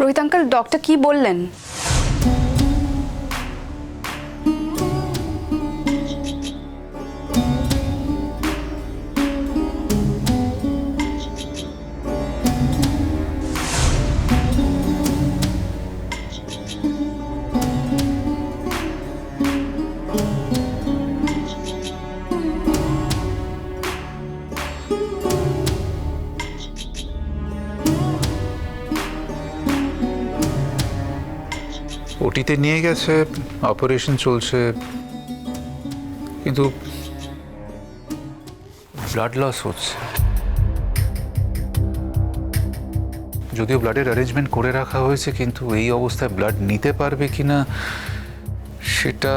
Rohit uncle doctor কি বললেন? ওটিতে নিয়ে গেছে অপারেশন চলছে, কিন্তু ব্লাড লস হচ্ছে। যদিও ব্লাডের অ্যারেঞ্জমেন্ট করে রাখা হয়েছে, কিন্তু এই অবস্থায় ব্লাড নিতে পারবে কি না সেটা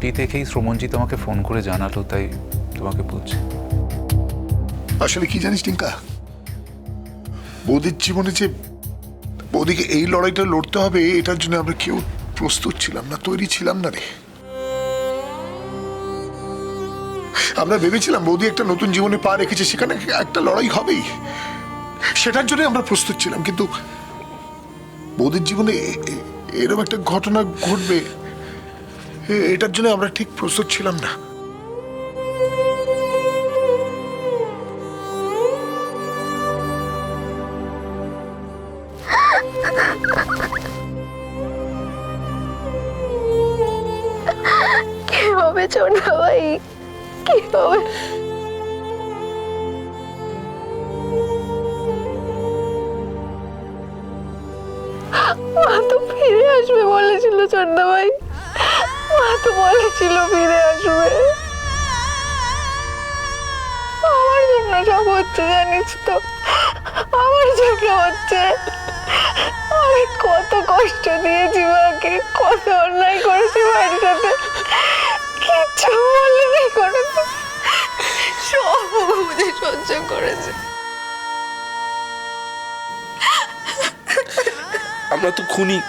টি থেকেই শ্রমণজিৎ আমাকে ফোন করে জানালো, তাই তোমাকে বলছি। আসলে কি জানিস টিঙ্কা? বৌদির জীবনে যে বৌদিকে এই লড়াইটা লড়তে হবে, এটার জন্য আমরা কেউ প্রস্তুত ছিলাম না, তৈরি ছিলাম না রে। আমরা ভেবেছিলাম বৌদি একটা নতুন জীবনে পা রেখেছে, সেখানে একটা লড়াই হবেই। সেটার জন্য আমরা প্রস্তুত ছিলাম, কিন্তু বৌদির জীবনে এরকম একটা ঘটনা ঘটবে এটার জন্য আমরা ঠিক প্রস্তুত ছিলাম না। হবে ছোট ভাই? কি হবে? মা তো ফিরে আসবে বলেছিল ছোট ভাই। মা তো বলেছিল ফিরে আসবে। আমার জন্য সব হচ্ছে জানিস তো? আমার জন্য হচ্ছে। আমি কত কষ্ট দিয়েছি মাকে। কত অন্যায় করেছি মায়ের সাথে। আমরা তো খুনি।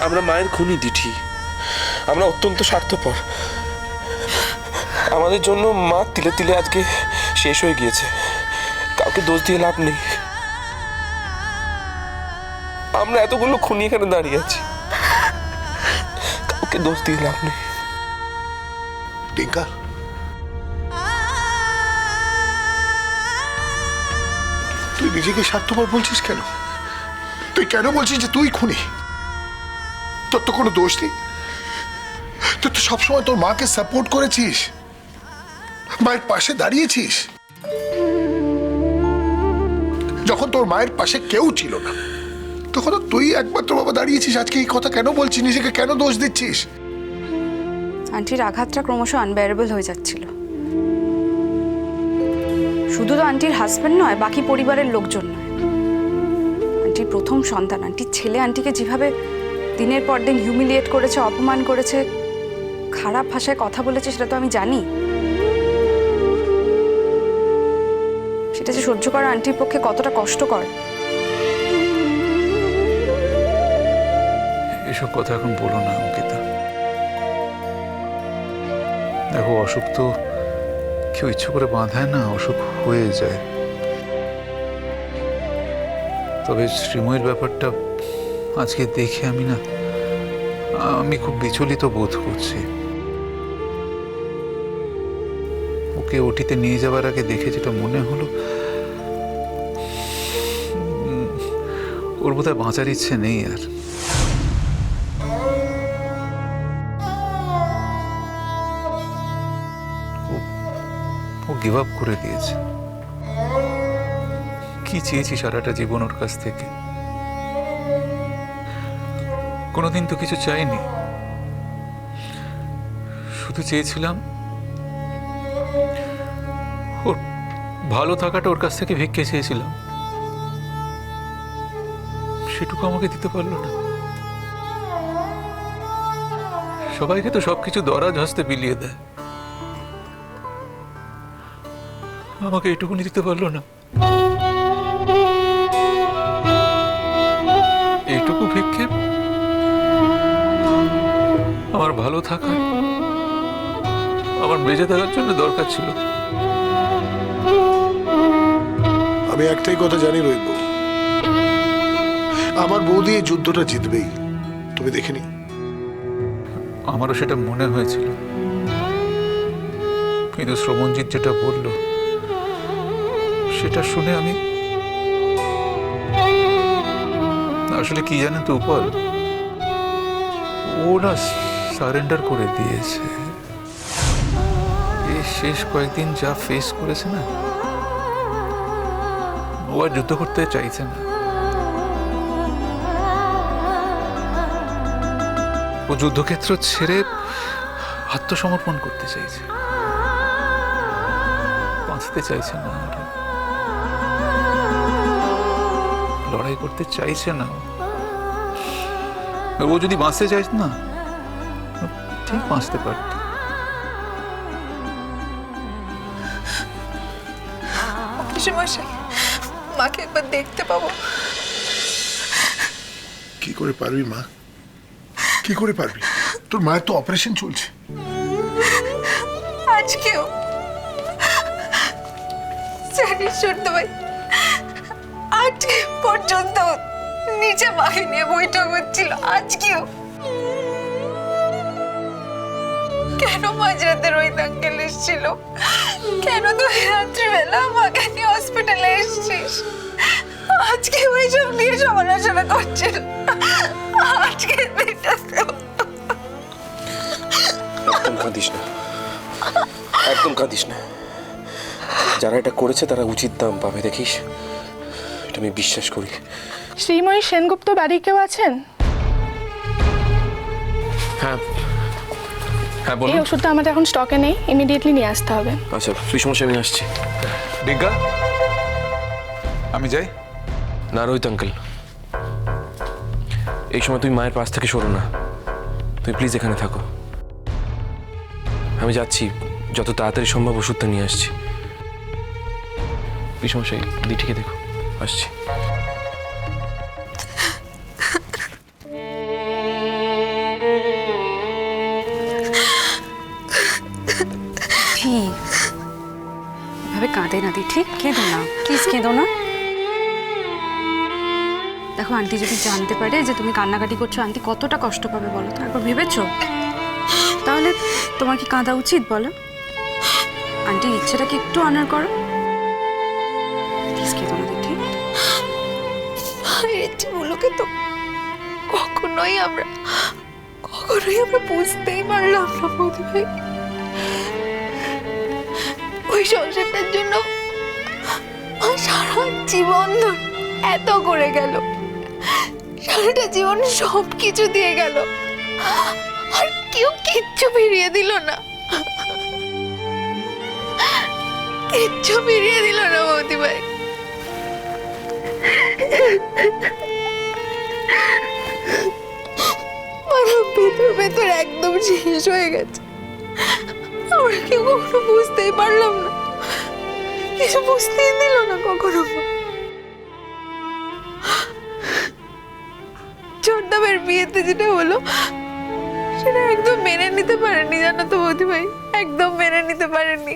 আমরা মায়ের খুনি, দিঠি। আমরা অত্যন্ত স্বার্থপর। আমাদের জন্য মা তিলে তিলে আজকে শেষ হয়ে গিয়েছে। কাউকে দোষ দিয়ে লাভ নেই। আমরা এতগুলো খুনি এখানে দাঁড়িয়ে আছি। কাউকে দোষ দিয়ে লাভ নেই টিঙ্কা তুই নিজেকে স্বার্থপর বলছিস কেন তুই কেন বলছিস যে তুই খুনি তোর তো কোনো দোষ নেই তুই তো সবসময় তোর মাকে সাপোর্ট করেছিস মায়ের পাশে দাঁড়িয়েছিস যখন তোর মায়ের পাশে কেউ ছিল না তখন তো তুই একমাত্র বাবা দাঁড়িয়েছিস, আজকে এই কথা কেন বলছিস? নিজেকে কেন দোষ দিচ্ছিস? আন্টির আঘাতটা ক্রমশ আনবেয়ারেবল হয়ে যাচ্ছিল। শুধু তো আন্টির হাজব্যান্ড নয়, বাকি পরিবারের লোকজন নয়। আন্টির প্রথম সন্তান, আন্টির ছেলে আন্টিকে যেভাবে দিনের পর দিন হিউমিলিয়েট করেছে, অপমান করেছে, খারাপ ভাষায় কথা বলেছে, সেটা তো আমি জানি। সেটা যে সহ্য করা আন্টির পক্ষে কতটা কষ্টকর এসব কথা এখন বলো না, অঙ্কিতা। দেখো, অসুখ তো কেউ ইচ্ছে করে বাঁধায় না, অসুখ হয়ে যায়। তবে শ্রীময়ের ব্যাপারটা আজকে দেখে আমি না, আমি খুব বিচলিত বোধ করছি। ওকে ওটিতে নিয়ে যাওয়ার আগে দেখে যেটা মনে হলো ওর বোধহয় বাঁচার ইচ্ছে নেই আর। ও গিভ আপ করে দিয়েছে। কি চেয়েছি সারাটা জীবন ওর কাছ থেকে? কোনোদিন তো কিছু চাইনি। শুধু চেয়েছিলাম ওর ভালো থাকাটা ওর কাছ থেকে ভিক্ষে চেয়েছিলাম। সেটুকু আমাকে দিতে পারল না। সবাইকে তো সবকিছু দরাজ হস্তে বিলিয়ে দেয়। আমাকে এটুকুনি দিতে পারল না। এইটুকু ভিক্ষে আমার ভালো থাকা আমার বেঁচে থাকার জন্য দরকার ছিল। আমি একটাই কথা জানি রইব আমার বৌদি এই যুদ্ধটা জিতবেই। তুমি দেখিনি আমারও সেটা মনে হয়েছিল। কিন্তু শ্রমণজিৎ যেটা বলল সেটা শুনে আমি আসলে কি জানেন তো উপল ওরা সারেন্ডার করে দিয়েছে। এই শেষ কয়েকদিন যা ফেস করেছে না, ও আর যুদ্ধ করতে চাইছে না। ও যুদ্ধক্ষেত্র ছেড়ে আত্মসমর্পণ করতে চাইছে। বাঁচতে চাইছে না আর। লড়াই করতে চাইছে না। ও। যদি বাঁচতে চাইছে না ঠিক বাঁচতে পারত। মাকে একবার দেখতে পাবো। কি করে পারবি মা? কি করে পারবি? তোর মায়ের তো অপারেশন চলছে। আজকেও। জানিস ছোট্ট ভাই আজকে পর্যন্ত নিচে মাকে নিয়ে বৈঠক হচ্ছিল, আজকেও। কেন মাঝরাতে রোহিত আঙ্কেল এসেছিল? কেন তুই রাত্রিবেলা মাকে নিয়ে হসপিটালে এসেছিস? আজকে ওই সব নিয়ে সমালোচনা করছিল আজকে একদম কাঁদিস না। একদম কাঁদিস না। যারা এটা করেছে তারা উচিত দাম পাবে, দেখিস? এটা আমি বিশ্বাস করি। শ্রীময়ী সেনগুপ্ত বাড়ি কেউ আছেন? হ্যাঁ। হ্যাঁ বলুন। এই ওষুধটা আমাদের এখন স্টকে নেই ইমিডিয়েটলি নিয়ে আসতে হবে। আচ্ছা তুই সমস্যা আমি আসছি। ডিজ্ঞা আমি যাই? না রোহিত আঙ্কেল এই সময় তুই মায়ের পাশ থেকে সরো না। তুই প্লিজ এখানে থাকো। আমি যাচ্ছি যত তাড়াতাড়ি সম্ভব ওষুধটা নিয়ে আসছি। কি সমস্যা দিঠিকে দেখো। আসছি। ঠিক এভাবে কাঁদে না দি, ঠিক? কেঁদো না। প্লিজ কেঁদো না। দেখো, আন্টি যদি জানতে পারে যে তুমি কান্নাকাটি করছ, আন্টি কতটা কষ্ট পাবে বলো তো? একবার ভেবেছো? তাহলে তোমার কি কাঁদা উচিত বলো? আন্টির ইচ্ছেটাকে একটু অনার করো? মায়ের ইচ্ছেগুলোকে তো কখনোই আমরা কখনোই আমরা বুঝতেই পারলাম না বৌদি ভাই ওই সংসারটার জন্য সারা জীবন এত করে গেল। সারাটা জীবন সব কিছু দিয়ে গেল। আর কেউ কিচ্ছু ফিরিয়ে দিল না। কিচ্ছু ফিরিয়ে দিল না বৌদি ভাই ভেতর ভেতর একদম শেষ হয়ে গেছে। আমরা কেউ কখনো বুঝতেই পারলাম না। কিছু বুঝতেই দিল না কখনো। ছোট্টামের বিয়েতে যেটা হলো, সেটা একদম মেনে নিতে পারেনি জানো তো বৌদি ভাই একদম মেনে নিতে পারেনি।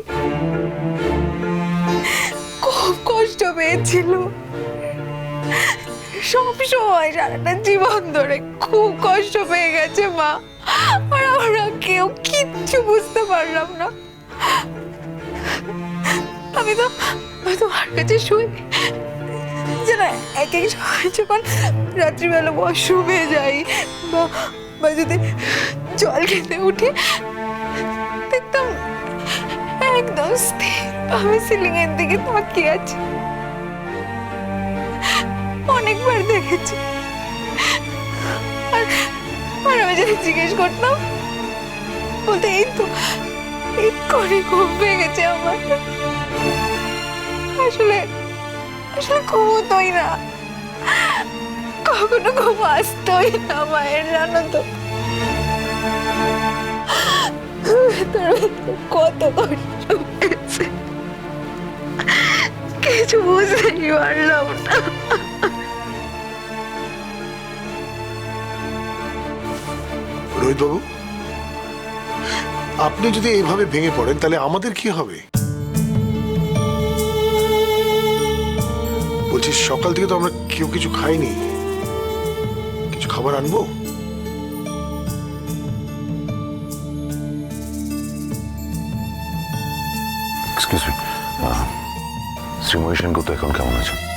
খুব কষ্ট পেয়েছিল। সব সময় সারাটা জীবন ধরে খুব কষ্ট পেয়ে গেছে মা। আর আমরা কেউ কিচ্ছু বুঝতে পারলাম না। আমি তো তোমার কাছে শুই। যে এক এক সময় যখন রাত্রিবেলা ওয়াশরুম যাই বা বা যদি জল খেতে উঠি, দেখতাম একদম স্থির আমি সিলিং এর দিকে তাকিয়ে আছি। অনেকবার দেখেছি। আর আমি যদি জিজ্ঞেস করতাম, বলতে, এই তো এক্ষুনি ঘুম পেয়ে গেছে আমার। আসলে আসলে ঘুমোতোই না। কখনো ঘুম আসতোই না মায়ের, জানো তো। কত কষ্ট কিছু বুঝতেই পারলাম না। রোহিত বাবু আপনি যদি এইভাবে ভেঙে পড়েন, তাহলে আমাদের কি হবে? বলছি, সকাল থেকে তো আমরা কেউ কিছু খাইনি। কিছু খাবার আনব? এক্সকিউজ মি শ্রীময়ী সেনগুপ্ত এখন কেমন আছেন?